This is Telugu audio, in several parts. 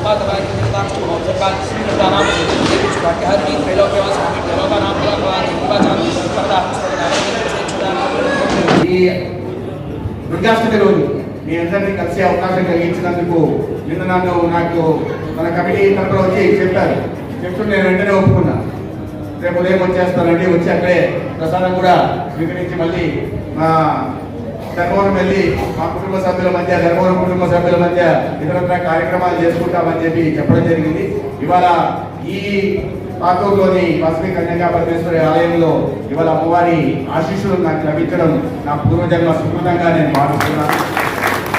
सबका दबाए के विस्तार को हम सरकार किसी का नाम कुछ बाकी हर चीज फैलाओ के वहाँ से फैलाओ का नाम पूरा करवा देंगे बाजार में सरकार దుర్గాష్టమి రోజు మీ అందరినీ కలిసే అవకాశం కలిగించినందుకు నిన్న నన్ను నాకు మన కమిటీ తరఫున వచ్చి చెప్పారు చెప్తూ నేను వెంటనే ఒప్పుకున్నా రేపు ఉదయం వచ్చేస్తానండి వచ్చి అక్కడే ప్రసాదం కూడా స్వీకరించి మళ్ళీ మా ధర్మవరం వెళ్ళి మా కుటుంబ సభ్యుల మధ్య ధర్మవరం కుటుంబ సభ్యుల మధ్య ఇతరత్ర కార్యక్రమాలు చేసుకుంటామని చెప్పి చెప్పడం జరిగింది. ఇవాళ ఈ పాతూరులోని వసతి కన్యకా పరమేశ్వరి ఆలయంలో ఇవాళ అమ్మవారి ఆశీస్సులు నాకు లభించడం నా పూర్వజన్మ సుకృతంగా నేను భావిస్తున్నాను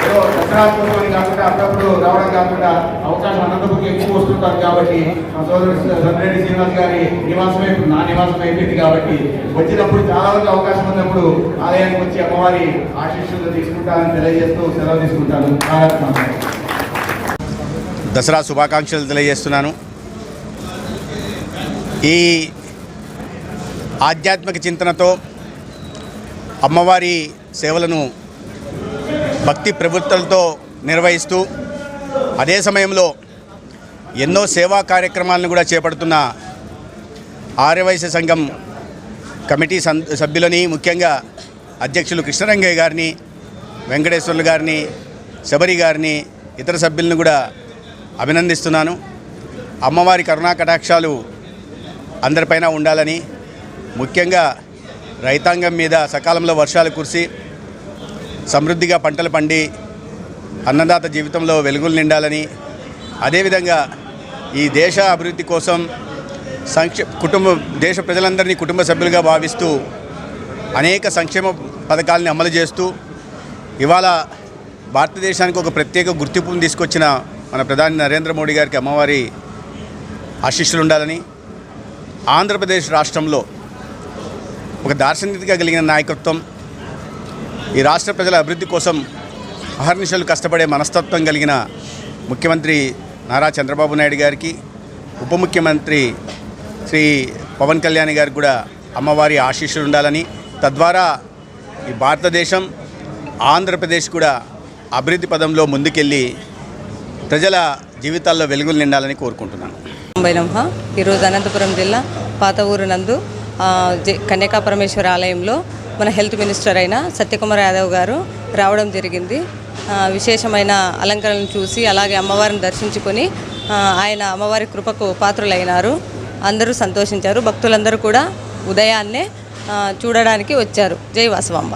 ఏదో దసరా కోసం కాకుండా అప్పుడప్పుడు రావడం కాకుండా అవకాశం అన్నందుకు ఎక్కువ వస్తుంటారు కాబట్టి మా సోదరుడు సంద్రెడ్డి శ్రీనివాస్ గారి నివాసం ఇప్పుడు నా నివాసం అయిపోయింది కాబట్టి వచ్చినప్పుడు చాలా వరకు అవకాశం ఉన్నప్పుడు ఆలయానికి వచ్చి అమ్మవారి ఆశీస్సులు తీసుకుంటానని తెలియజేస్తూ సెలవు తీసుకుంటాను. దసరా శుభాకాంక్షలు తెలియజేస్తున్నాను. ఈ ఆధ్యాత్మిక చింతనతో అమ్మవారి సేవలను భక్తి ప్రవృత్తులతో నిర్వహిస్తూ అదే సమయంలో ఎన్నో సేవా కార్యక్రమాలను కూడా చేపడుతున్న ఆర్యవైశ్య సంఘం కమిటీ సభ్యులని ముఖ్యంగా అధ్యక్షులు కృష్ణరంగయ్య గారిని వెంకటేశ్వర్లు గారిని శబరి గారిని ఇతర సభ్యులను కూడా అభినందిస్తున్నాను. అమ్మవారి కరుణా కటాక్షాలు అందరిపైన ఉండాలని ముఖ్యంగా రైతాంగం మీద సకాలంలో వర్షాలు కురిసి సమృద్ధిగా పంటలు పండి అన్నదాత జీవితంలో వెలుగులు నిండాలని అదేవిధంగా ఈ దేశ అభివృద్ధి కోసం సంక్షే కుటుంబ దేశ ప్రజలందరినీ కుటుంబ సభ్యులుగా భావిస్తూ అనేక సంక్షేమ పథకాలని అమలు చేస్తూ ఇవాళ భారతదేశానికి ఒక ప్రత్యేక గుర్తింపును తీసుకొచ్చిన మన ప్రధాని నరేంద్ర మోడీ గారికి అమ్మవారి ఆశీస్సులు ఉండాలని ఆంధ్రప్రదేశ్ రాష్ట్రంలో ఒక దార్శనికత కలిగిన నాయకత్వం ఈ రాష్ట్ర ప్రజల అభివృద్ధి కోసం అహర్నిశలు కష్టపడే మనస్తత్వం కలిగిన ముఖ్యమంత్రి నారా చంద్రబాబు నాయుడు గారికి ఉప ముఖ్యమంత్రి శ్రీ పవన్ కళ్యాణ్ గారికి కూడా అమ్మవారి ఆశీస్సులు ఉండాలని తద్వారా ఈ భారతదేశం ఆంధ్రప్రదేశ్ కూడా అభివృద్ధి పదంలో ముందుకెళ్ళి ప్రజల జీవితాల్లో వెలుగులు నిండాలని కోరుకుంటున్నాను. తొంభై నమ్మ ఈరోజు అనంతపురం జిల్లా పాత ఊరు నందు కన్యకా పరమేశ్వర ఆలయంలో మన హెల్త్ మినిస్టర్ అయిన సత్యకుమార్ యాదవ్ గారు రావడం జరిగింది. విశేషమైన అలంకరణను చూసి అలాగే అమ్మవారిని దర్శించుకొని ఆయన అమ్మవారి కృపకు పాత్రులైనారు. అందరూ సంతోషించారు. భక్తులందరూ కూడా ఉదయాన్నే చూడడానికి వచ్చారు. జై వాసవాంబ.